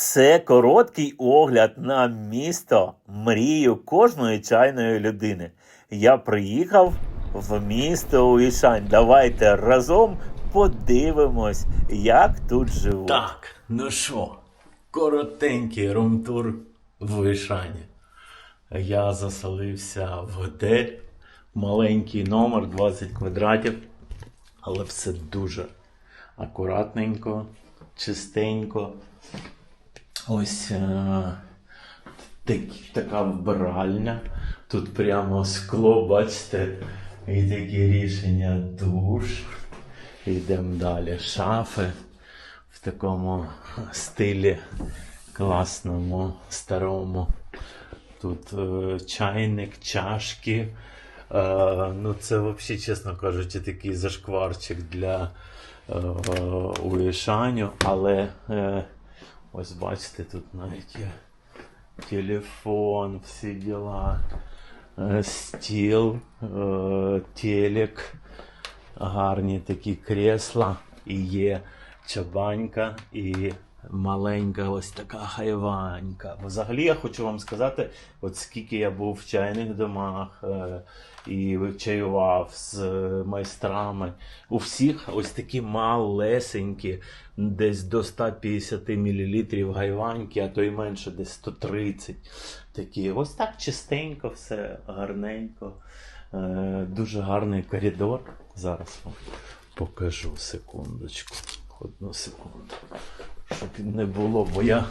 Це короткий огляд на місто, мрію кожної чайної людини. Я приїхав в місто Уішань. Давайте разом подивимось, як тут живуть. Так, ну що, коротенький румтур в Ішані. Я заселився в готель, маленький номер 20 квадратів, але все дуже акуратненько, чистенько. Ось е, так, така вбиральня. Тут прямо скло, бачите, і такі рішення душ. Йдемо далі. Шафи в такому стилі класному, старому. Тут е, чайник, чашки. Е, ну, це взагалі, чесно кажучи, такий зашкварчик для е, уїшаню, але е, ось бачите, тут навіть є телефон, всі діла, е, стіл, е, телек гарні такі кресла і є чабанька, і маленька ось така хайванька. Взагалі я хочу вам сказати, от скільки я був в чайних домах е, і чаював з майстрами. У всіх ось такі малесенькі, десь до 150 мл гайваньки, а то й менше, десь 130. Такі. Ось так чистенько, все гарненько. Е, дуже гарний коридор. Зараз вам покажу секундочку. Одну секунду. Щоб не було, бо я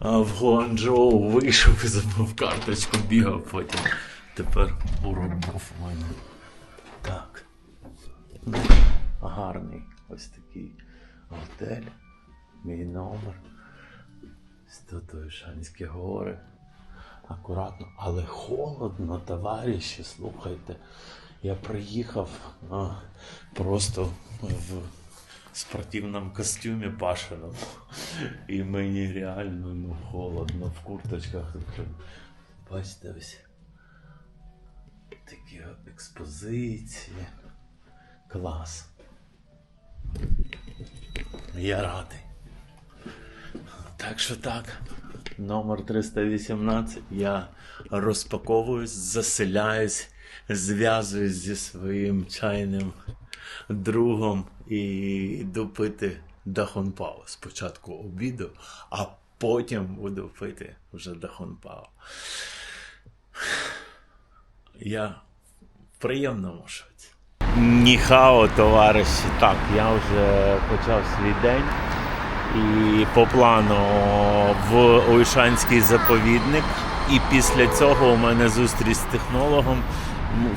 в Гуанчжоу вийшов і забув карточку, бігав потім. Тепер урок у мене. Так. Гарний ось такий готель. Мій номер. Стотоїшанські гори акуратно, але холодно, товариші, слухайте. Я приїхав а, просто в спортивному костюмі башеному. І мені реально ну, холодно в курточках. Бачите, ось такі експозиції. Клас. Я радий. Так що так, номер 318. Я розпаковуюсь, заселяюсь, зв'язуюсь зі своїм чайним другом і йду пити дахонпао. Спочатку обіду, а потім буду пити вже дахонпао. Я в приємному. Ніхао, товариші. Так, я вже почав свій день. І по плану в Ойшанський заповідник. І після цього у мене зустріч з технологом.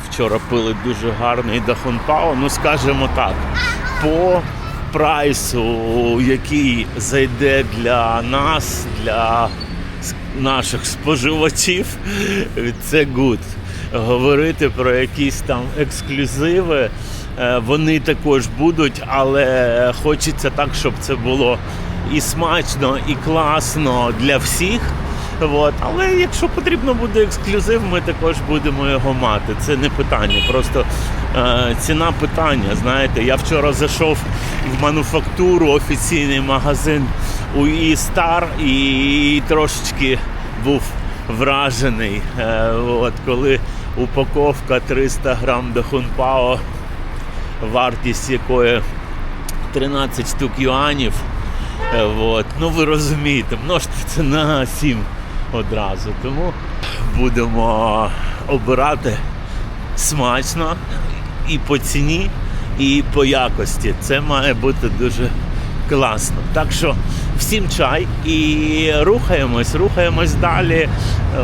Вчора пили дуже гарний дахунпао. Ну, скажімо так, по прайсу, який зайде для нас, для наших споживачів, це гуд. Говорити про якісь там ексклюзиви. е, Вони також будуть, але хочеться так, щоб це було і смачно, і класно для всіх. От. Але якщо потрібно буде ексклюзив, ми також будемо його мати. Це не питання. Просто ціна питання. Знаєте, я вчора зайшов в мануфактуру, офіційний магазин у Стар і трошечки був вражений. Е, от, коли упаковка 300 грам до хунпао, вартість якої 13 штук юанів. Е, От. Ну ви розумієте, множте це на 7 одразу. Тому будемо обирати смачно і по ціні, і по якості. Це має бути дуже класно. Так що всім чай і рухаємось, рухаємось далі.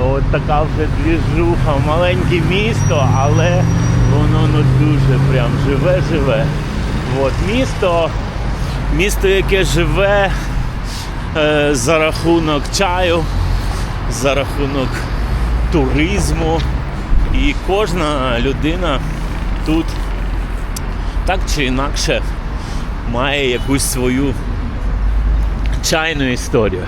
От така вже двіжуха, маленьке місто, але воно ну дуже прям живе-живе. От місто, місто, яке живе е, за рахунок чаю, за рахунок туризму. І кожна людина тут так чи інакше має якусь свою чайну історію.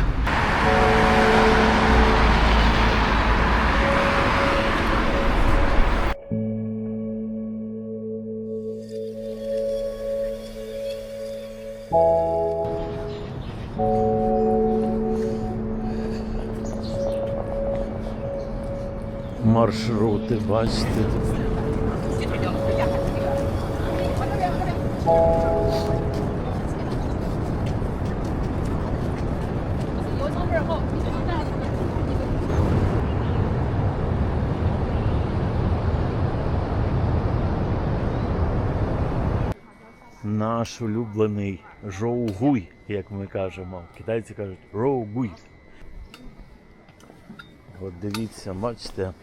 Маршрути бачите. Наш улюблений жоугуй, як ми кажемо. Китайці кажуть роугуй. От дивіться, бачите,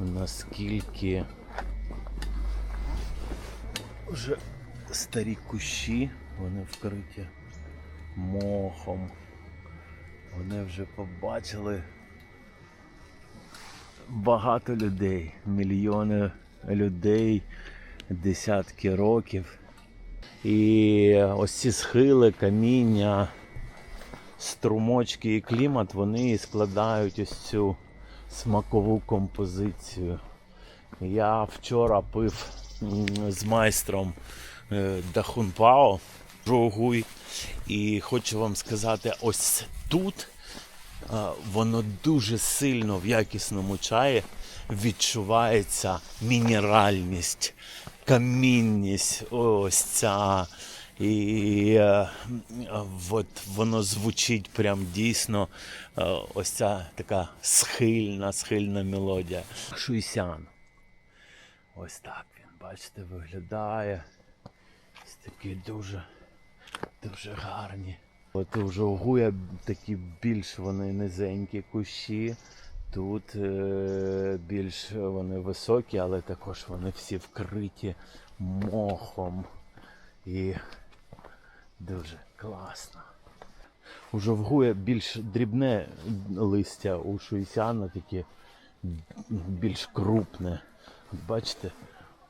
наскільки вже старі кущі, вони вкриті мохом. Вони вже побачили багато людей, мільйони людей, десятки років. І ось ці схили, каміння, струмочки і клімат, вони складають ось цю смакову композицію. Я вчора пив з майстром е, Дахунпао Жогуй, і хочу вам сказати, ось тут воно дуже сильно в якісному чаї відчувається мінеральність, камінність, ось ця. І е, от воно звучить прям дійсно е, ось ця така схильна, схильна мелодія. Шуйсян. Ось так він, бачите, виглядає. Ось такі дуже, дуже гарні. От у Жовгуя такі більш вони низенькі кущі. Тут е, більш вони високі, але також вони всі вкриті мохом. І дуже класно. У Жовгуя більш дрібне листя, у Шуйсяна таке більш крупне. Бачите,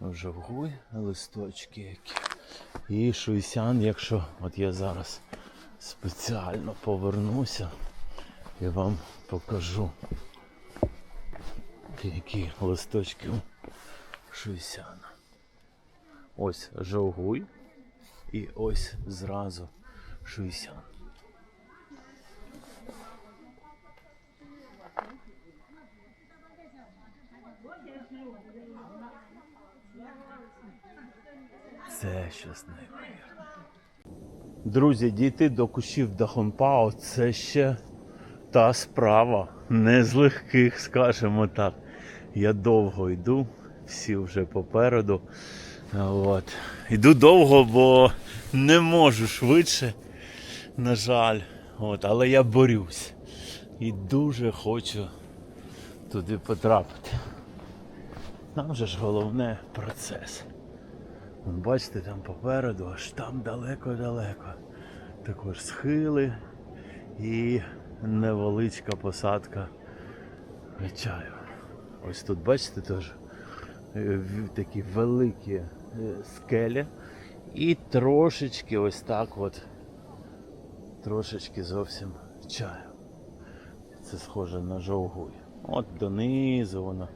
у Жовгуй листочки які. І Шуйсян, якщо от я зараз спеціально повернуся і вам покажу, які листочки Шуйсяна. Ось Жовгуй і ось зразу Шуйсян. Це щось неймовірне. Друзі, дійти до кущів Дахонпао це ще та справа. Не з легких, скажімо так. Я довго йду, всі вже попереду. От. Йду довго, бо не можу швидше, на жаль. От. Але я борюсь. І дуже хочу туди потрапити. Нам же ж головне процес. Бачите, там попереду, аж там далеко-далеко. Також схили і невеличка посадка чаю. Ось тут, бачите, теж е, такі великі е, скелі. І трошечки ось так от, трошечки зовсім чаю. Це схоже на жовгуй. От донизу воно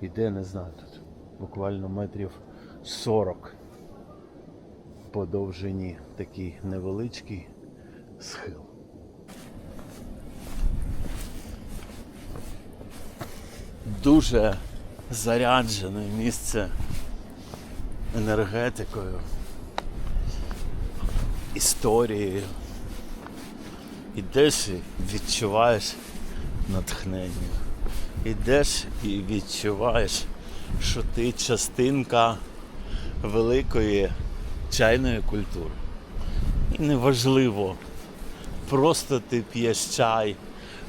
іде, не знаю, тут буквально метрів 40 по довжині такий невеличкий схил. Дуже заряджене місце енергетикою, історією. Ідеш і відчуваєш натхнення. Ідеш і відчуваєш, що ти частинка великої чайної культури. І неважливо, просто ти п'єш чай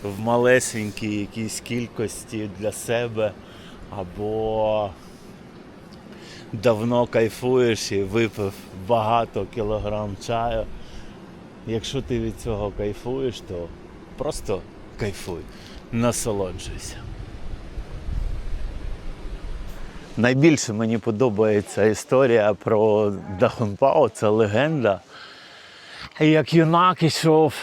в малесенькій якійсь кількості для себе, або давно кайфуєш і випив багато кілограм чаю. Якщо ти від цього кайфуєш, то просто кайфуй, насолоджуйся. Найбільше мені подобається історія про Дахунпао, це легенда. Як юнак ішов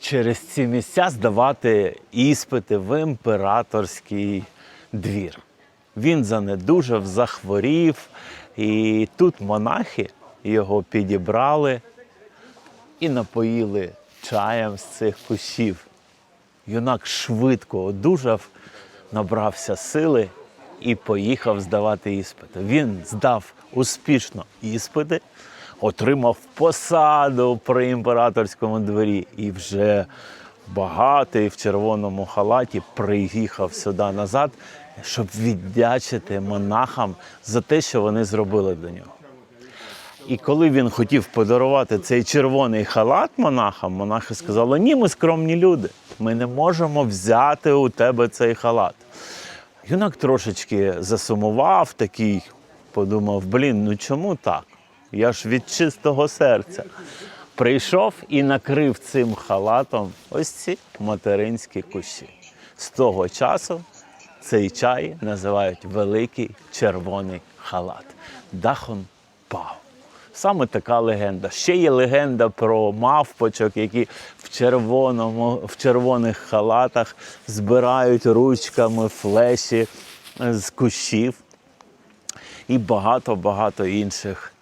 через ці місця здавати іспити в імператорський двір. Він занедужав, захворів, і тут монахи його підібрали і напоїли чаєм з цих кущів. Юнак швидко одужав, набрався сили і поїхав здавати іспити. Він здав успішно іспити, отримав посаду при імператорському дворі і вже багатий в червоному халаті приїхав сюди назад, щоб віддячити монахам за те, що вони зробили до нього. І коли він хотів подарувати цей червоний халат монахам, монахи сказали: ні, ми скромні люди, ми не можемо взяти у тебе цей халат. Юнак трошечки засумував, такий, подумав: блін, ну чому так? Я ж від чистого серця. Прийшов і накрив цим халатом ось ці материнські кущі. З того часу цей чай називають Великий червоний халат. Дахон Пау. Саме така легенда. Ще є легенда про мавпочок, які в червоному, в червоних халатах збирають ручками флеші з кущів і багато-багато інших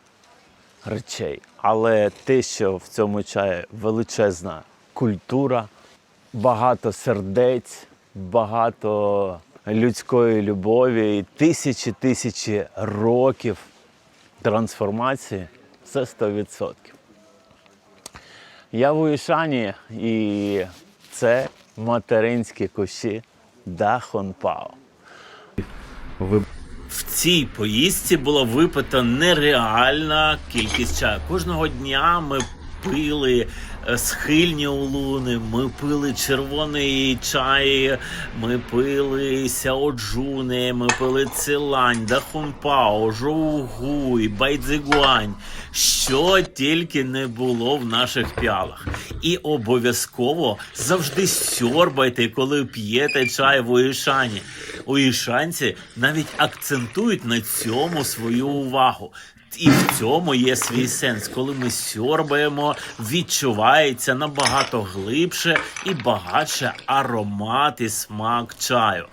речей. Але те, що в цьому чаї величезна культура, багато сердець, багато людської любові і тисячі тисячі років трансформації це 100%. Я в Уішані і це материнські кущі Дахонпао. В цій поїздці була випита нереальна кількість чаю. Кожного дня ми пили е, схильні улуни, ми пили червоний чай, ми пили сяоджуни, ми пили цилань, дахунпао, жоугуй, байдзигуань. Що тільки не було в наших піалах. І обов'язково завжди сьорбайте, коли п'єте чай в Уішані. Уішанці навіть акцентують на цьому свою увагу. І в цьому є свій сенс. Коли ми сьорбаємо, відчувається набагато глибше і багатше аромат і смак чаю.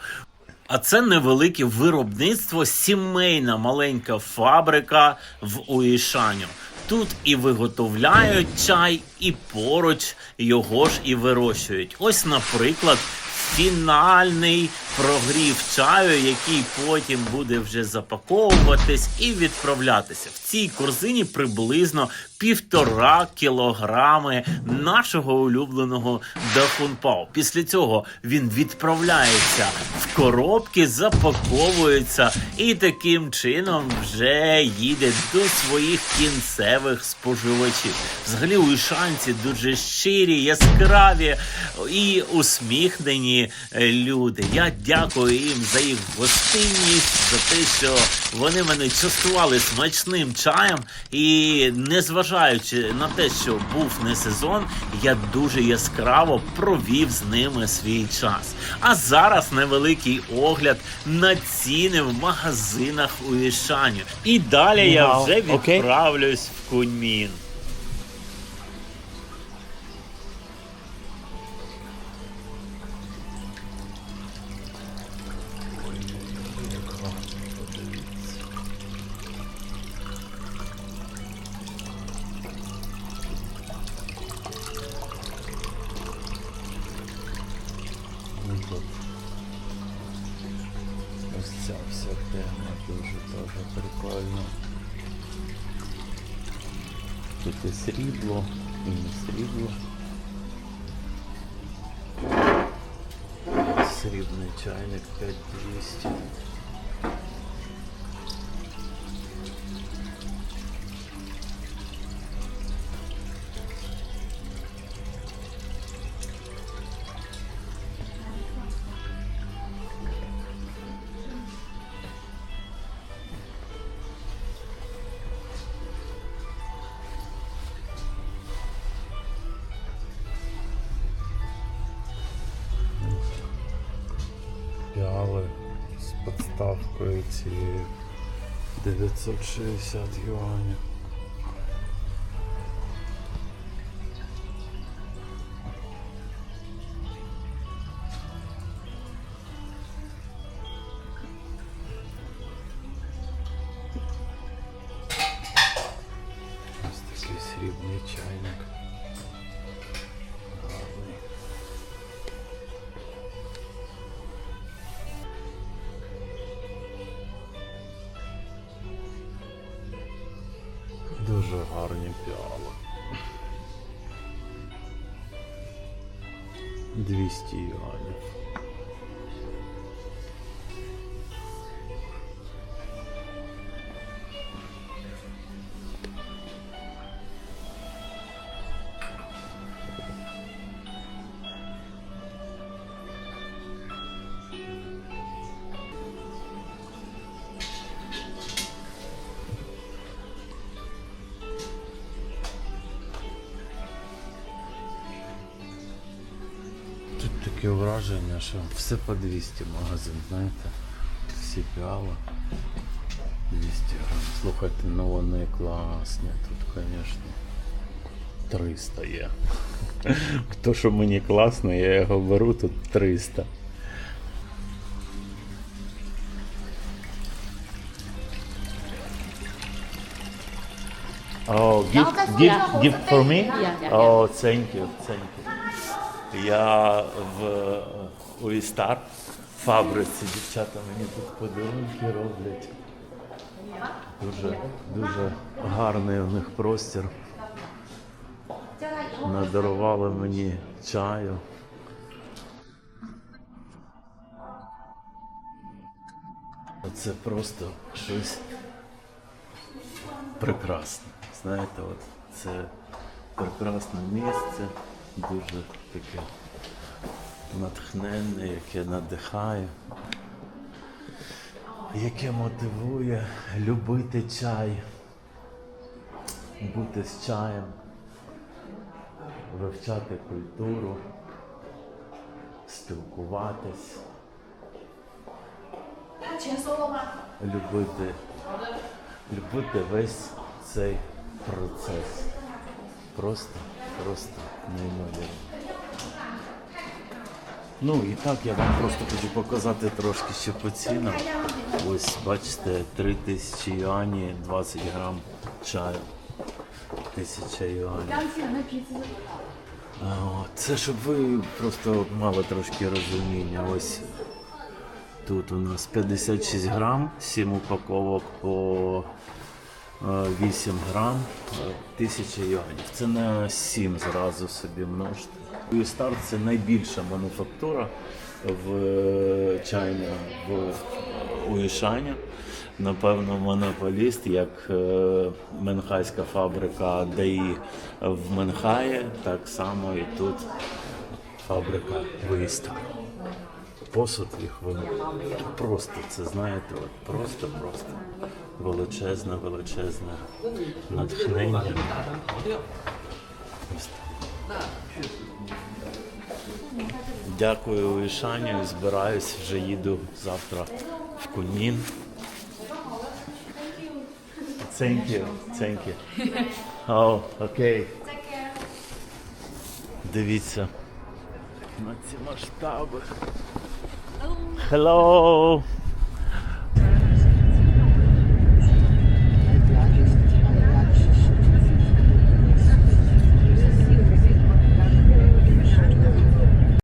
А це невелике виробництво, сімейна маленька фабрика в Уішаню. Тут і виготовляють чай, і поруч його ж і вирощують. Ось, наприклад, фінальний прогрів чаю, який потім буде вже запаковуватись і відправлятися. В цій корзині приблизно півтора кілограми нашого улюбленого дахунпау. Після цього він відправляється в коробки, запаковується і таким чином вже їде до своїх кінцевих споживачів. Взагалі уішанці дуже щирі, яскраві і усміхнені е, люди. Я дякую їм за їх гостинність, за те, що вони мене частували смачним чаєм. І незважаючи на те, що був не сезон, я дуже яскраво провів з ними свій час. А зараз невеликий огляд на ціни в магазинах у Ішані. І далі я вже відправлюсь в Куньмін. І срібло, і не срібло. Срібний чайник 5200. Підставкою цією 960 юанів. Гарні піали. 200 юанів. Що все по 200 магазин, знаєте? Всі піала 200 грам. Слухайте, ну вони класні. Тут, звісно, 300 є. То, що мені класно, я його беру, тут 300. Oh, gift, gift, gift for me? Yeah. Oh, thank you, thank you. Я в е, у Істар фабриці. Дівчата мені тут подарунки роблять. Дуже, дуже гарний у них простір. Надарували мені чаю. Це просто щось прекрасне. Знаєте, от це прекрасне місце, дуже таке натхненне, яке надихає, яке мотивує любити чай, бути з чаєм, вивчати культуру, спілкуватись, любити, любити весь цей процес. Просто, просто неймовірно. Ну і так я вам просто хочу показати трошки ще по цінам. Ось бачите, 3000 юані, 20 грам чаю. 1000 юанів. Це щоб ви просто мали трошки розуміння. Ось тут у нас 56 грам, 7 упаковок по е, 8 грам, е, 1000 юанів. Це на 7 зразу собі множте. Юстар це найбільша мануфактура в е, Чайна в Уішані. Напевно, монополіст, як е, Менхайська фабрика ДАІ в Менхаї, так само і тут фабрика Виїстар. Посуд їх просто це знаєте, от просто, просто величезне, величезне натхнення. Так. Дякую Ішані, збираюсь, вже їду завтра в Кунін. Thank you, thank you. Oh, okay. Дивіться на ці масштаби. Hello.